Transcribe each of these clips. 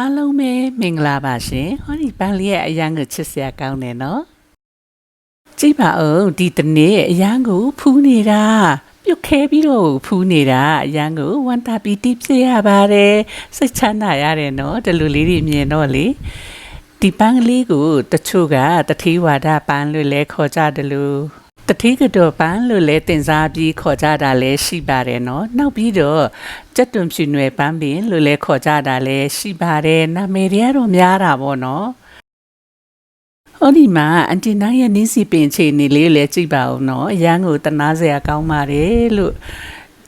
အားလုံးပဲမင်္ဂလာပါရှင်ဟောဒီပန်းလေးရဲ့အရန်ကိုချစ်စရာကောင်းတယ်နော်ကြည့်ပါဦးဒီတနေ့အရန်ကိုဖူးနေတာပြုတ်ခဲပြီးတော့ဖူးနေတာအရန်ကိုဝန်တာပီတိဖြစ်ရပါတယ်စိတ်ချမ်းသာရတယ်နော်ဒီလိုလေးတွေမြင်တော့လေဒီပန်းကလေးကိုတချို့ကတတိဝါဒပန်းလို့လဲခေါ်ကြတယ်လို့ တတိကတော့ပန်းလို့လဲတင်စားပြီးခေါ်ကြတာလဲရှိပါတယ်နော်နောက်ပြီးတော့ကြက်တွန်ဖြူနွယ်ပန်းပင်လို့လဲခေါ်ကြတာလဲရှိပါတယ်နာမည်တွေကတော့များတာပေါ့နော်ဟောဒီမှာအန်တီနာရဲ့နင်းစီပင်ခြေနေလေးလည်းကြည့်ပါဦးနော်အရန်ကိုတနာစရာကောင်းပါတယ်လို့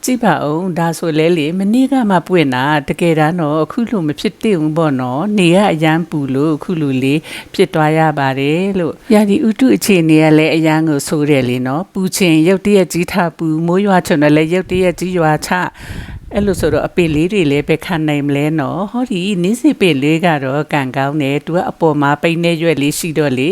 ကြည့်ပါဦးဒါဆိုလဲလေမနေ့ကမှပွင့်တာတကယ်တမ်းတော့အခုလိုမဖြစ်သင့်ဘူးပေါ့နော်နေရအရန်ပူလို့အခုလိုလေးဖြစ်သွားရပါတယ်လို့ရာဒီဥတုအခြေအနေကလည်းအရန်ကိုဆိုးတယ်လေနော်ပူချင်ရုတ်တရက်ကြီးထပူမိုးရွာချွန်တယ်လည်းရုတ်တရက်ကြီးရွာချအဲ့လိုဆိုတော့အပေလေးတွေလည်းပဲခံနိုင်မလဲနော်ဟောဒီနင်းစီပေလေးကတော့ကန်ကောင်းတယ်သူကအပေါ်မှာပိန်းနေရွက်လေးရှိတော့လေ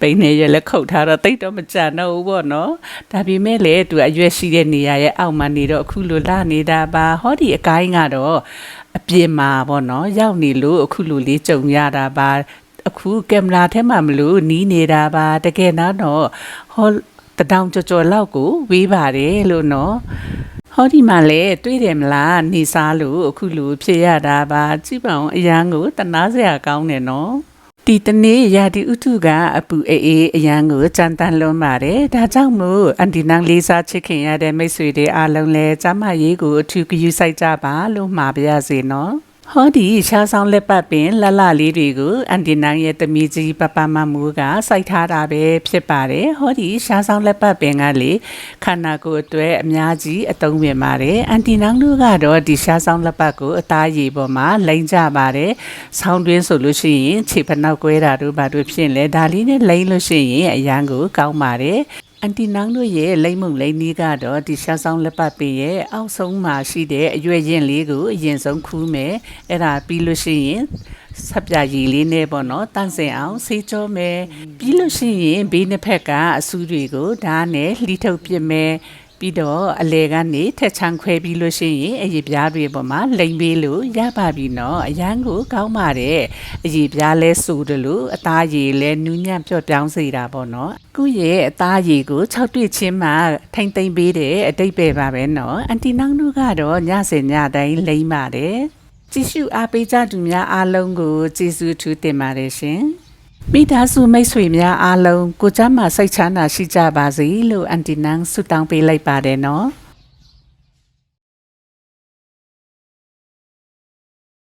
ပိန်းနေရွက်လည်းခုတ်ထားတော့တိတ်တော့မကြတော့ဘူးပေါ့နော်ဒါပေမဲ့လေသူကအရွက်ရှိတဲ့နေရာရဲ့အောက်မှာနေတော့အခုလိုလာနေတာပါဟောဒီအကိုင်းကတော့အပြင်မှာပေါ့နော်ရောက်နေလို့အခုလိုလေးကြုံရတာပါအခုကင်မရာထဲမှာမလို့နီးနေတာပါတကယ်တော့ဟောတတောင်ကြော်ကြော်လောက်ကိုဝေးပါတယ်လို့နော်ဟောဒီမှာလဲတွေးတယ်မလားနေစားလို့အခုလိုဖြစ်ရတာပါကြည့်ပါဦးအရန်ကိုတနာစရာကောင်းတယ်နော် ဒီတနေ့ရာဒီဥထုကအပူအေးအေးအရန်ကိုကြမ်းတမ်းလွန်းပါတယ်ဒါကြောင့်မို့အန်တီနန်းလေးစားချစ်ခင်ရတဲ့မိတ်ဆွေတွေအားလုံးလဲကျမရေးကိုအထူးဂရုစိုက်ကြပါလို့မှာပါရစေနော် ဟောဒီရှားဆောင်လက်ပတ်ပင်လလလေးတွေကိုအန်တီနန်းရဲ့တမီကြီးပပမမူကစိုက်ထားတာပဲဖြစ်ပါတယ်ဟောဒီရှားဆောင်လက်ပတ်ပင်ကလေခန္ဓာကိုယ်အတွက်အများကြီးအသုံးဝင်ပါတယ်အန်တီနန်းတို့ကတော့ဒီရှားဆောင်လက်ပတ်ကိုအသားရည်ပေါ်မှာလိမ့်ကြပါတယ်ဆောင်းတွင်းဆိုလို့ရှိရင်ခြေဖနောက်ကွဲတာတို့ဘာတို့ဖြစ်လဲဒါလေးနဲ့လိမ့်လို့ရှိရင်အရန်ကိုကောင်းပါတယ် အန်တီနောင်တို့ရဲ့လိမ့်မုံလိမ့်နီးကတော့ဒီရှာဆောင်လက်ပတ်ပင်ရဲ့အောက်ဆုံးမှာရှိတဲ့အရွယ်ရင်လေးကိုအရင်ဆုံးခူးမယ်အဲ့ဒါပြီးလို့ရှိရင်ဆက်ပြရည်လေးနဲ့ပေါ့နော်တန့်စင်အောင်ဆေးကြောမယ်ပြီးလို့ရှိရင်ဘေးနှစ်ဖက်ကအဆူတွေကိုဓာတ်နဲ့လှိထုတ်ပစ်မယ် ပြီးတော့အလဲကနေထက်ချမ်းခွဲပြီးလို့ရှိရင်အရည်ပြားတွေပေါ်မှာလိမ်ပေးလို့ရပါပြီနော်အရန်ကိုကောင်းပါတယ်အရည်ပြားလဲဆိုတယ်လို့အသားရည်လဲနူးညံ့ပြော့ပြောင်းစေတာပေါ့နော်ခုရဲ့အသားရည်ကို၆တွေ့ချင်းမှထိမ့်သိမ့်ပေးတဲ့အတိတ်ပဲပါပဲနော်အန်တီနောင်တို့ကတော့ညစင်ညတိုင်းလိမ့်ပါတယ်ကြည့်ရှုအားပေးကြသူများအားလုံးကိုကျေးဇူးထူးတင်ပါတယ်ရှင် မိသားစုမိတ်ဆွေများအားလုံးကိုကြမ်းမှစိတ်ချမ်းသာရှိကြပါစေလို့အန်တီနန်းဆုတောင်းပေးလိုက်ပါတယ်နော်